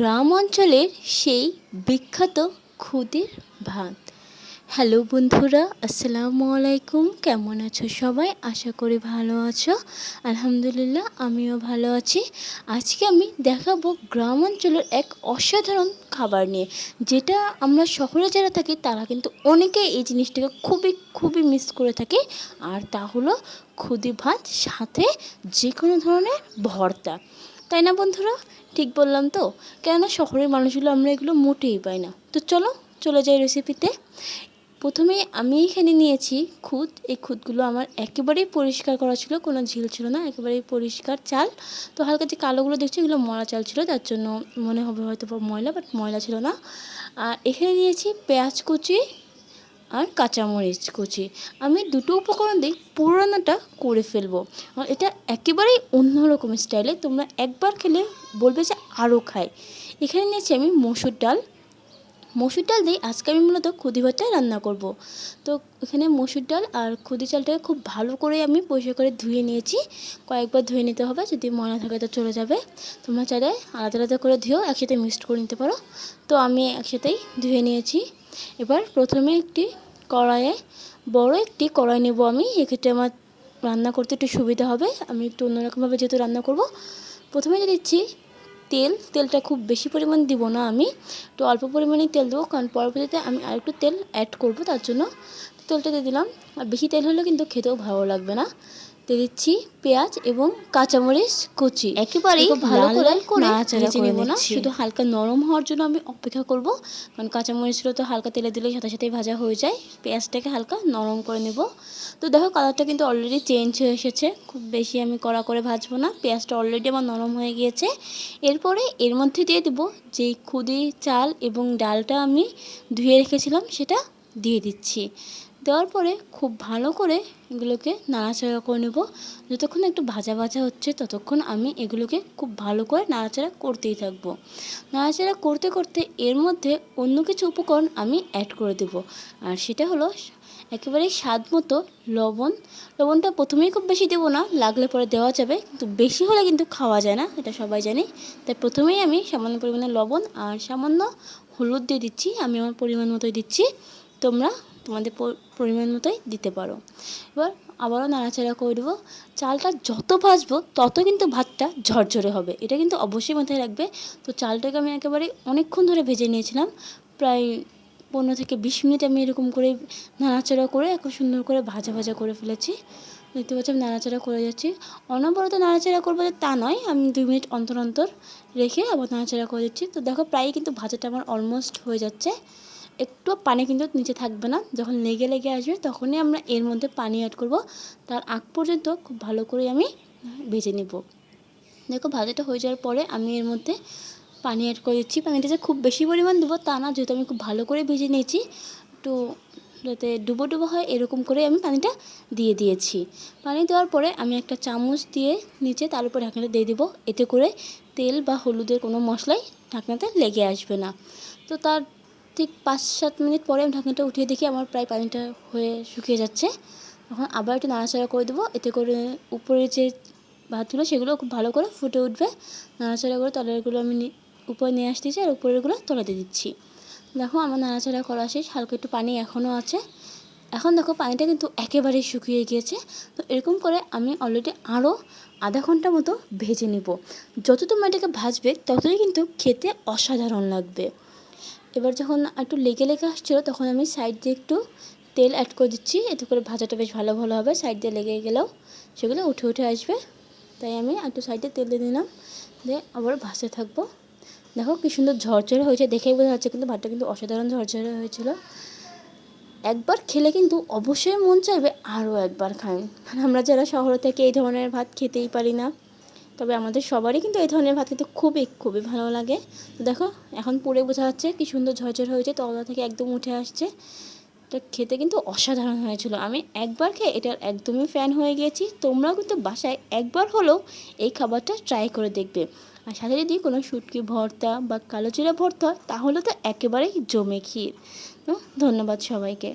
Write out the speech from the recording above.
গ্রাম অঞ্চলের সেই বিখ্যাত খুদের ভাত। হ্যালো বন্ধুরা, আসসালামু আলাইকুম। কেমন আছো সবাই? আশা করি ভালো আছো। আলহামদুলিল্লাহ, আমিও ভালো আছি। আজকে আমি দেখাবো গ্রাম অঞ্চলের এক অসাধারণ খাবার নিয়ে। যেটা আমরা শহরে যারা থাকি, তারা কিন্তু অনেকেই এই জিনিসটাকে খুবই খুবই মিস করে থাকে। আর তা হলো খুদি ভাত, সাথে যে কোনো ধরনের ভর্তা। তাই না বন্ধুরা? ঠিক বললাম তো? কেননা শহরের মানুষগুলো আমরা এগুলো মোটেই পাই না। তো চলো, চলে যাই রেসিপিতে প্রথমে আমি এখানে নিয়েছি খুদ। এই খুদগুলো আমার একেবারেই পরিষ্কার করা ছিল, কোনো ঝিল ছিল না, একেবারেই পরিষ্কার চাল। তো হালকা যে কালোগুলো দেখছি, এগুলো ময়লা চাল ছিল, তার জন্য মনে হবে হয়তো ময়লা বাট ময়লা ছিল না। আর এখানে নিয়েছি পেঁয়াজ কুচি আর কাঁচামরিচ কুচি। আমি দুটো উপকরণ দিই পুরোনোটা করে ফেলব। এটা একেবারেই অন্যরকম স্টাইলে তোমরা একবার খেলে বলবে যে আরও খাই এখানে নিয়েছি আমি মসুর ডাল মসুর ডাল দিয়ে আজকে আমি মূলত খুদি ভাতটা রান্না করব। তো এখানে মসুর ডাল আর খুদি চালটাকে খুব ভালো করে আমি পরিষ্কার করে ধুয়ে নিয়েছি। কয়েকবার ধুয়ে নিতে হবে, যদি ময়লা থাকে তো চলে যাবে। তোমরা চাইলে আলাদা আলাদা করে ধুয়েও একসাথে মিক্সড করে নিতে পারো। তো আমি একসাথেই ধুয়ে নিয়েছি। এবার প্রথমে একটি কড়াইয়ে বড় একটি কড়াই নেব আমি। এক্ষেত্রে আমার রান্না করতে একটু সুবিধা হবে। আমি একটু অন্যরকমভাবে যেহেতু রান্না করব, প্রথমে যে দিচ্ছি তেল, তেলটা খুব বেশি পরিমাণ দিব না আমি। একটু অল্প পরিমাণেই তেল দেবো, কারণ পরবর্তীতে আমি আরেকটু তেল অ্যাড করব, তার জন্য তেলটা দিয়ে দিলাম। আর বেশি তেল হলে কিন্তু খেতেও ভালো লাগবে না। দিয়ে দিচ্ছি পেঁয়াজ এবং কাঁচামরিচ কুচি। একেবারেই ভালো করে নাড়াচাড়া করে নেব না। শুধু হালকা নরম হওয়ার জন্য আমি অপেক্ষা করব। কারণ কাঁচামরিচগুলো তো হালকা তেলে দিলেই সাথে সাথেই ভাজা হয়ে যায়। পেঁয়াজটাকে হালকা নরম করে নেব। তো দেখো কালারটা কিন্তু অলরেডি চেঞ্জ হয়ে এসেছে। খুব বেশি আমি কড়া করে ভাজবো না। পেঁয়াজটা অলরেডি আমার নরম হয়ে গিয়েছে। এরপরে এর মধ্যে দিয়ে দেবো যেই খুদি চাল এবং ডালটা আমি ধুয়ে রেখেছিলাম সেটা দিয়ে দিচ্ছি। দেওয়ার পরে খুব ভালো করে এগুলোকে নাড়াচাড়া করে নেব। যতক্ষণ একটু ভাজা ভাজা হচ্ছে, ততক্ষণ আমি এগুলোকে খুব ভালো করে নাড়াচাড়া করতেই থাকব। নাড়াচাড়া করতে করতে এর মধ্যে অন্য কিছু উপকরণ আমি অ্যাড করে দেব। আর সেটা হলো একেবারে স্বাদ মতো লবণ। লবণটা প্রথমেই খুব বেশি দেবো না, লাগলে পরে দেওয়া যাবে। কিন্তু বেশি হলে কিন্তু খাওয়া যায় না, এটা সবাই জানে। তাই প্রথমেই আমি সামান্য পরিমাণে লবণ আর সামান্য হলুদ দিয়ে দিচ্ছি। আমি আমার পরিমাণ মতোই দিচ্ছি। তোমরা তোমাদের পরিমাণ মতোই দিতে পারো। এবার আবারও নাড়াচাড়া করে দেবো চালটা যত ভাজবো, তত কিন্তু ভাতটা ঝরঝরে হবে। এটা কিন্তু অবশ্যই মাথায় রাখবে। তো চালটাকে আমি একেবারে অনেকক্ষণ ধরে ভেজে নিয়েছিলাম। প্রায় পনেরো থেকে বিশ মিনিট আমি এরকম করে নাড়াচাড়া করে এখন সুন্দর করে ভাজা ভাজা করে ফেলেছি। দেখতে পাচ্ছি আমি নাড়াচাড়া করে যাচ্ছি। অনবরত নাড়াচাড়া করব তা নয়, আমি দুই মিনিট অন্তর অন্তর রেখে আবার নাড়াচাড়া করে দিচ্ছি। তো দেখো প্রায়ই কিন্তু ভাজাটা আমার অলমোস্ট হয়ে যাচ্ছে। একটু পানি কিন্তু নিচে থাকবে না। যখন লেগে লেগে আসবে তখনই আমরা এর মধ্যে পানি অ্যাড করব। তার আগ পর্যন্ত খুব ভালো করে আমি ভেজে নেব। দেখো ভাজাটা হয়ে যাওয়ার পরে আমি এর মধ্যে পানি অ্যাড করে দিচ্ছি। পানিটা যে খুব বেশি পরিমাণ দেবো তা না, যেহেতু আমি খুব ভালো করে ভেজে নিয়েছি। একটু যাতে ডুবো ডুবো হয় এরকম করে আমি পানিটা দিয়ে দিয়েছি। পানি দেওয়ার পরে আমি একটা চামচ দিয়ে নিচে তার উপর ঢাকনাটা দিয়ে দেবো। এতে করে তেল বা হলুদের কোনো মশলাই ঢাকনাতে লেগে আসবে না। তো তার ঠিক পাঁচ সাত মিনিট পরে আমি ঢাকনাটা উঠিয়ে দেখি আমার প্রায় পানিটা হয়ে শুকিয়ে যাচ্ছে। তখন আবার একটু নাড়াচাড়া করে দেবো। এতে করে উপরে যে ভাতগুলো, সেগুলো খুব ভালো করে ফুটে উঠবে। নাড়াচাড়া করে তলেরগুলো আমি উপরে নিয়ে আসতেছি আর উপরেরগুলো তলাতে দিচ্ছি। দেখো আমার নাড়াচাড়া করা শেষ। হালকা একটু পানি এখনও আছে। এখন দেখো পানিটা কিন্তু একেবারেই শুকিয়ে গিয়েছে। তো এরকম করে আমি অলরেডি আরও আধা ঘণ্টা মতো ভেজে নেব। যত তোমার এটাকে ভাজবে, ততই কিন্তু খেতে অসাধারণ লাগবে। এবার যখন একটু লেগে লেগে আসছিল, তখন আমি সাইড দিয়ে একটু তেল অ্যাড করে দিচ্ছি। এতে করে ভাজাটা বেশ ভালো ভালো হবে। সাইড দিয়ে লেগে গেলেও সেগুলো উঠে উঠে আসবে। তাই আমি একটু সাইডে তেল দিয়ে দিলাম। দিয়ে আবার ভাসতে থাকব। দেখো কী সুন্দর ঝরঝরে হয়েছে। দেখেই বোঝা যাচ্ছে কিন্তু ভাতটা কিন্তু অসাধারণ ঝরঝরে হয়েছিল। একবার খেলে কিন্তু অবশ্যই মন চাইবে আরও একবার খান আমরা যারা শহর থেকে এই ধরনের ভাত খেতেই পারি না তবে আমাদের সবারই কিন্তু এই ধরনের ভাত খেতে খুবই খুবই ভালো লাগে। তো দেখো, এখন পুড়ে বোঝা যাচ্ছে কী সুন্দর ঝরঝর হয়েছে তলা থেকে একদম উঠে আসছে। এটা খেতে কিন্তু অসাধারণ হয়েছিল। আমি একবার খেয়ে এটার একদমই ফ্যান হয়ে গিয়েছি তোমরাও কিন্তু বাসায় একবার হলেও এই খাবারটা ট্রাই করে দেখবে। আর সাথে যদি কোনো শুটকি ভর্তা বা কালো জিরা ভর্তা তাহলে তো একেবারেই জমে ক্ষীর। ধন্যবাদ সবাইকে।